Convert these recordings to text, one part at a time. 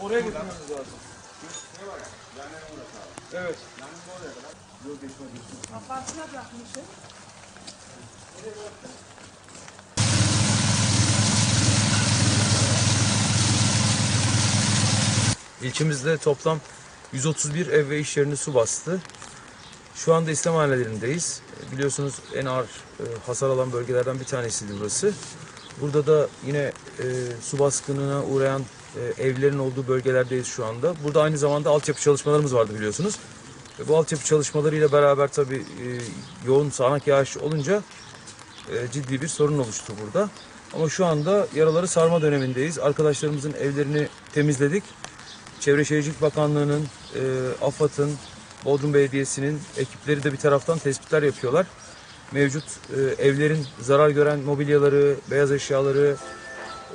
Oraya getirmemiz lazım. Evet. Kafasına bırakmışım. İlçemizde toplam 131 ev ve iş yerini su bastı. Şu anda İslam hanelerindeyiz. Biliyorsunuz en ağır e, hasar alan bölgelerden bir tanesiydi burası. Burada da yine e, su baskınına uğrayan e, evlerin olduğu bölgelerdeyiz şu anda. Burada aynı zamanda altyapı çalışmalarımız vardı biliyorsunuz. Ve bu altyapı çalışmalarıyla beraber tabii e, yoğun sağanak yağış olunca e, ciddi bir sorun oluştu burada. Ama şu anda yaraları sarma dönemindeyiz. Arkadaşlarımızın evlerini temizledik. Çevre Şehircilik Bakanlığı'nın, e, AFAD'ın, Bodrum Belediyesi'nin ekipleri de bir taraftan tespitler yapıyorlar. Mevcut e, evlerin zarar gören mobilyaları, beyaz eşyaları,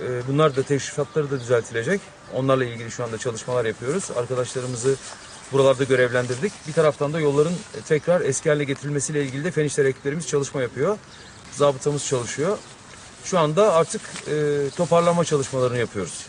e, bunlar da teşrifatları da düzeltilecek. Onlarla ilgili şu anda çalışmalar yapıyoruz. Arkadaşlarımızı buralarda görevlendirdik. Bir taraftan da yolların tekrar eski haline getirilmesiyle ilgili de Fenişler ekiplerimiz çalışma yapıyor. Zabıtamız çalışıyor. Şu anda artık e, toparlama çalışmalarını yapıyoruz.